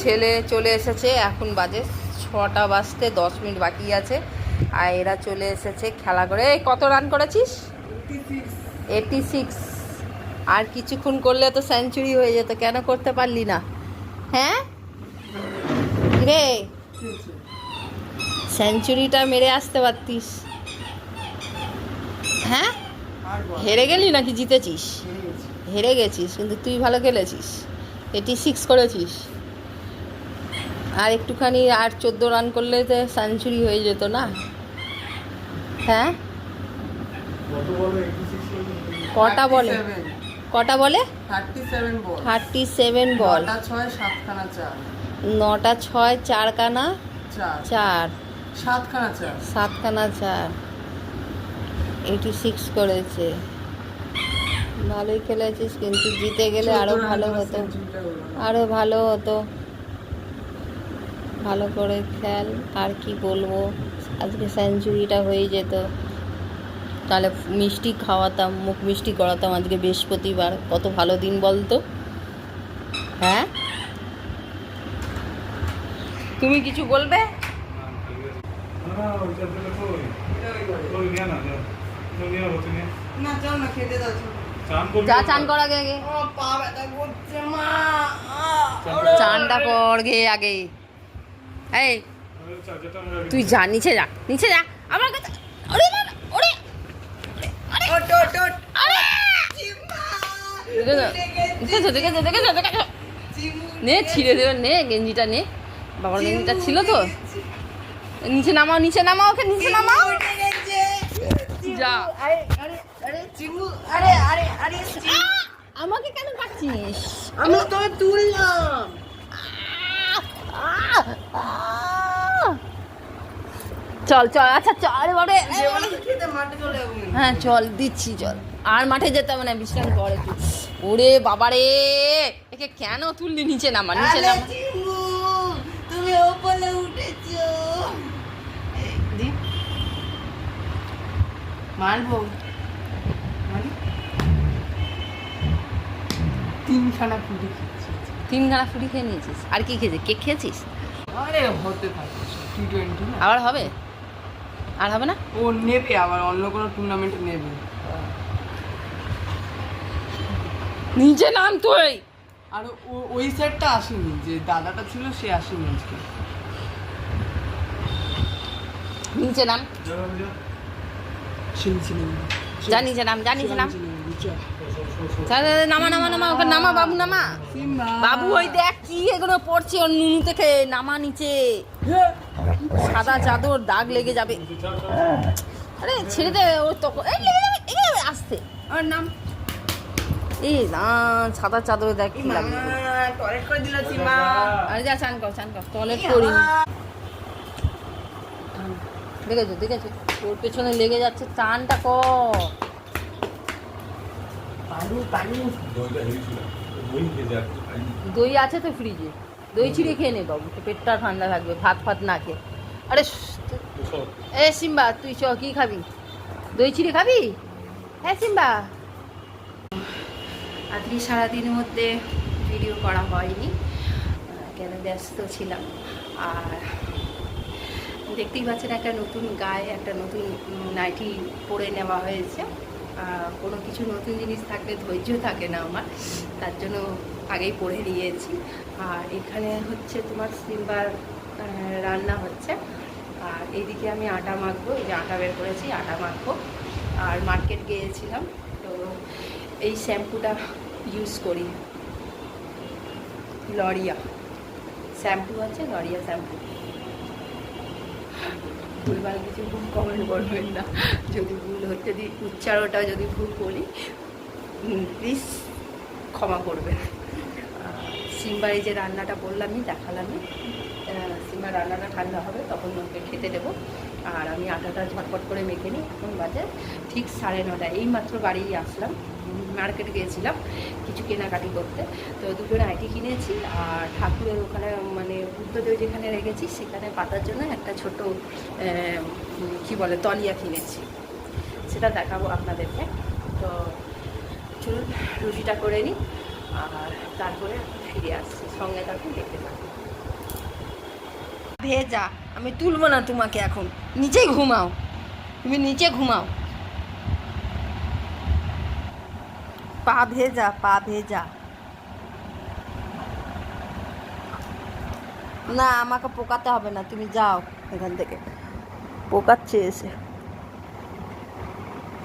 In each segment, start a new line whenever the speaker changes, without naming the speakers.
ছেলে চলে এসেছে, এখন বাজে ছটা বাজতে দশ মিনিট বাকি আছে। আর এরা চলে এসেছে খেলা করে। কত রান করেছিস? এইটি সিক্স আর কিছুক্ষণ করলে তো সেঞ্চুরি হয়ে যেত, কেন করতে পারলি না? হ্যাঁ? রে! সেঞ্চুরিটা মেরে আসতে পারতিস। হ্যাঁ? হেরে গেলি নাকি জিতেছিস? হেরে গেছিস কিন্তু তুই ভালো খেলেছিস। এটি সিক্স করেছিস। আর একটুখানি আর চোদ্দ রান করলে তো সেঞ্চুরি হয়ে যেত না। হ্যাঁ? কটা বলে? কটা বলে?
Thirty seven ball. নটা ছয়
চারখানা
চার।
চার।
সাতখানা চার।
সাতখানা চার। এইটি সিক্স করেছে। ভালোই খেলেছিস কিন্তু জিতে গেলে আরও ভালো হতো। আরও ভালো হতো। ভালো করে খেল আর কি বলব? আজকে সেঞ্চুরিটা হয়ে যেত। তাহলে মিষ্টি খাওয়াতাম মুখ মিষ্টি করাতাম আজকে বৃহস্পতিবার। কত ভালো দিন বলতো? হ্যাঁ? তুমি কিছু বলবে
না চল না খেতে দাও চল।
যা, চান কর আগে আগে। চানটা কর গে আগে। তুই যা, নিচে যা নিচে যা। আমার নে, ছিঁড়ে দেবে, নে, গেঞ্জিটা নে। বাবার গেঞ্জিটা ছিল তো? নিচে নামাও নিচে নামাও ওকে নিচে নামাও। যা! আমাকে কেন কাটছিস?
আমি তোকে তুললাম!
চল চল আচ্ছা চল আরে হ্যাঁ চল দিচ্ছি চল। আর মাঠে যেতে হবে না বিশ্রাম কর একটু ওরে বাবারে একে কেন তুললি? নিচে নামা নিচে নামা।
তুমি ওপরে উঠেছো দি মারবো। মারি? তিনখানা ফুটি
তিনখানা ফুটি খেয়ে নিয়েছিস। আর কি খেয়েছিস? কেক খেয়েছিস?
আরে হতে থাকে টি টোয়েন্টি
আবার হবে? আর হবে না?
ও নেবে আবার অন্য কোনো টুর্নামেন্টে নেবে।
নিচে নাম তুই!
আর ও- ওই সেটটা আসেনি যে দাদাটা ছিল সে আসেনি আজকে।
নিচে নাম?
শুনছিলাম
যা নিচে নাম। যা নিচে নাম যা, যা, যা, নামা নামা নামা ওকে নামা বাবু নামা। বাবু ওই দেখ কি এগুলো পড়ছে ওর নুনু থেকে নামা নিচে। সাদা চাদর দাগ লেগে যাবে। আরে ছেড়ে দে ও তখন এই লেগে যাবে লেগে যাবে আসতে
আর নাম?
এই না সাদা চাদর দেখ কি লাগে
টয়লেট করে দিল চিমা
আরে যা চান কর চান কর টয়লেট করি দেখেছ দেখেছ? ওর পেছনে লেগে যাচ্ছে
পালু পালু
দই আছে তো ফ্রিজে দই চিড়ে খেয়ে নে বাবু পেটটা ঠান্ডা থাকবে ভাত ফাত না খেয়ে। আরে এ সিম্বা তুই চ কি খাবি? দই চিড়ে খাবি? হ্যাঁ সিম্বা। আজকে সারাদিনের মধ্যে ভিডিও করা হয়নি। কেন ব্যস্ত ছিলাম। আর দেখতেই পাচ্ছেন একটা নতুন গায়ে, একটা নতুন নাইটি পরে নেওয়া হয়েছে। কোনো কিছু নতুন জিনিস থাকলে ধৈর্য থাকে না আমার, তার জন্য আগেই পরে নিয়েছি। আর এখানে হচ্ছে তোমার সিম্বার রান্না হচ্ছে। আর এইদিকে আমি আটা মাখবো, এই যে আটা বের করেছি, আটা মাখবো। আর মার্কেট গিয়েছিলাম, তো এই শ্যাম্পুটা ইউজ করি। লরিয়া। শ্যাম্পু আছে, লরিয়া শ্যাম্পু। ভুলভাল কিছু ভুল কমেন্ট করবেন না। যদি ভুল হচ্ছে, যদি উচ্চারণটা যদি ভুল করি প্লিজ ক্ষমা করবেন। সিম্বার এই যে রান্নাটা বললামই, দেখালামই। সিম্বার রান্নাটা ঠান্ডা হবে, তখন ওকে খেতে দেবো। আর আমি আটাটা ঝটপট করে মেখে নিই, এখন বাজে ঠিক সাড়ে নটা এই মাত্র বাড়ি আসলাম মার্কেট গিয়েছিলাম কিছু কেনাকাটি করতে। তো দুটো নাইটি কিনেছি আর ঠাকুরের ওখানে মানে বুদ্ধদেব যেখানে রেখেছি সেখানে পাতার জন্য একটা ছোট কি বলে, তলিয়া কিনেছি। সেটা দেখাবো আপনাদেরকে। তো চলুন, রুটিটা করে নিই আর তারপরে ফিরে আসছি। সঙ্গে থাকুন, দেখতে থাকুন। ভেজা। আমি তুলবো না তোমাকে এখন। নিচেই ঘুমাও। তুমি নিচে ঘুমাও। পা ভেজা পা ভেজা। না, আমাকে পোকাতে হবে না। তুমি যাও এখান থেকে। পোকাচ্ছে এসে।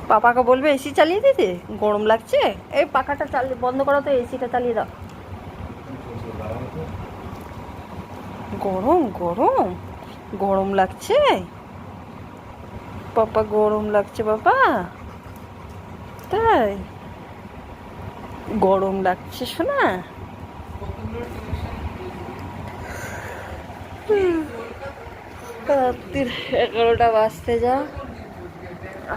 পাপাকে বলবে, এসি চালিয়ে দিতে? গরম লাগছে? এই পাখাটা চালিয়ে বন্ধ করো তো, এসিটা চালিয়ে দাও। গরম গরম। গরম লাগছে? পাপা, গরম লাগছে বাবা তাই? গরম লাগছে শোনা রাত্রির এগারোটা বাজতে যা।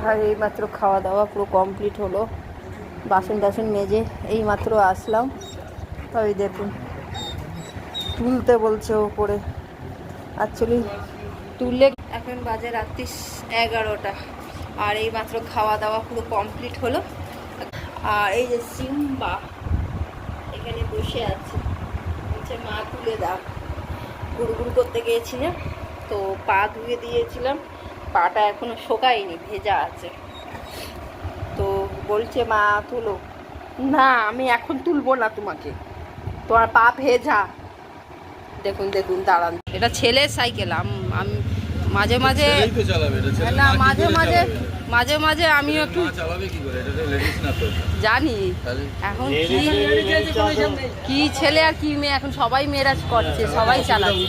আর এইমাত্র খাওয়া দাওয়া পুরো কমপ্লিট হলো। বাসন টাসন মেজে এই মাত্র আসলাম। ওই দেখুন। তুলতে বলছে ওপরে। অ্যাকচুয়ালি তুললে এখন বাজে রাত্রি এগারোটা। আর এই মাত্র খাওয়া দাওয়া পুরো কমপ্লিট হলো। আর এই যে সিম্বা, এখানে বসে আছে। বলছে, মা, তুলে দাও। গুড়গুড় করতে গিয়েছিলাম, তো পা ধুয়ে দিয়েছিলাম। পাটা এখনও শোকায়নি, ভেজা আছে। তো বলছে, মা, তুলো। না, আমি এখন তুলবো না তোমাকে। তোমার পা ভেজা। দেখুন দেখুন দাঁড়ান। এটা ছেলের সাইকেল আম- আমি মাঝে মাঝে
চালাবে ছেলে
না মাঝে মাঝে মাঝে মাঝে আমিও একটু
মা চালাবে কি করে? এটা তো লেডিস না তো।
জানি। এখন কি কি ছেলে আর কি মেয়ে? এখন সবাই মেয়েরা করছে সবাই চালাচ্ছে।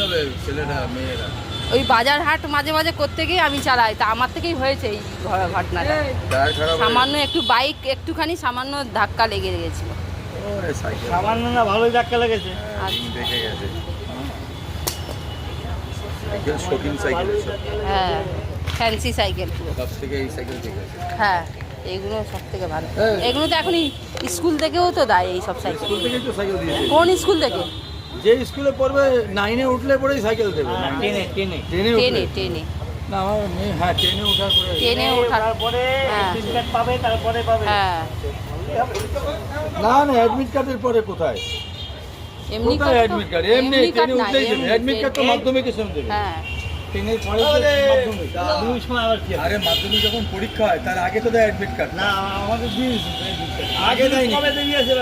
হবে ছেলেরা মেয়েরা।
ওই বাজার হাট মাঝে মাঝে করতে গিয়ে আমি চালাই তা আমার থেকেই হয়েছে এই ঘটনাটা।
হয়ে
সামান্য একটু বাইক একটুখানি সামান্য ধাক্কা লেগে গেছিল।
সামান্য না ভালোই ধাক্কা লেগেছে।
দেখে গেছে। সাইকেল শৌখিন সাইকেল
হ্যাঁ ফ্যান্সি সাইকেল
সব থেকে এই সাইকেল ঠিক আছে
হ্যাঁ এগুলো সব থেকে ভালো। এগুলো তো এখন স্কুল থেকেও তো দেয় এই সব সাইকেল।
স্কুল থেকেই তো সাইকেল দিয়েছে।
কোন স্কুল থেকে?
যে স্কুলে পড়বে নাইনে উঠলে পরেই সাইকেল দেবে।
হ্যাঁ, টেনে টেনে।
ট্রেনে
টেনে টেনে।
না আমার মেয়ে হ্যাঁ ওঠার পরে
টেনে ওঠার
তারপরে
হ্যাঁ।
পাবে তারপরে পাবে।
হ্যাঁ।
না না অ্যাডমিট কার্ডের পরে কোথায়?
এমনি
কোথায় অ্যাডমিট কার্ড এমনি ট্রেনে উঠলেই দেবে। অ্যাডমিট কার্ড তো মাধ্যমিকের সময় দেবে।
হ্যাঁ।
ট্রেনের পরে মাধ্যমিক।
দুই সময় আবার কি
আরে মাধ্যমিক যখন পরীক্ষা হয় তার আগে তো দেয় অ্যাডমিট কার্ড
না আমাদের
আগে দেয়নি।
কবে দিয়েছে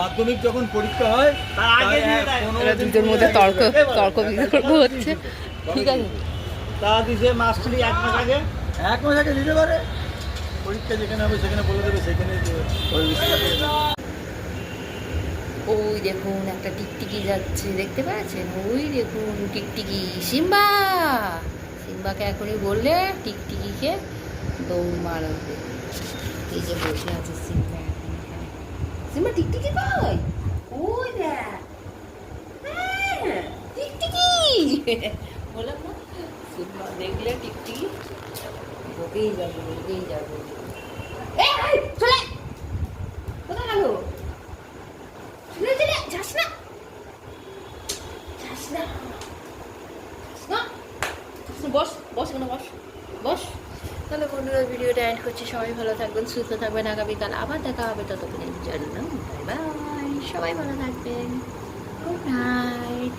মাধ্যমিক যখন পরীক্ষা হয়
তার আগে দিয়ে দেয়।
পনেরো
এরা
দিন
দুটোর মধ্যে তর্ক তর্ক বিতর্ক হচ্ছে। ঠিক আছে।
তা দিছে মাস্টারি এক মাস আগে।
এক মাস আগে দিতে পারে। পরীক্ষা যেখানে হবে সেখানে বলে দেবে সেখানে ওই
দেখুন একটা টিকটিকি যাচ্ছে দেখতে পাচ্ছেন? ওই দেখুন টিকটিকি। সিম্বা! সিম্বাকে এখনই বললে টিকটিকিকে দৌড় মারাবে। এই যে বসে আছে সিম্বা। সিম্বা টিকটিকি কই? ওই হ্যাঁ, টিকটিকি! বললাম না সিম্বা দেখলে টিকটিকি বকেই যাবে বকেই যাবে এই, এই, চলে কোথায় গেল চলে চলে যাস না যাস না যাস না। যাস না, বস বস এখানে বস বস তাহলে বন্ধুরা, ভিডিওটা এন্ড করছি। সবাই ভালো থাকবেন, সুস্থ থাকবেন। আগামীকাল আবার দেখা হবে ততক্ষণের জানলাম বাই বাই সবাই ভালো থাকবেন। Good night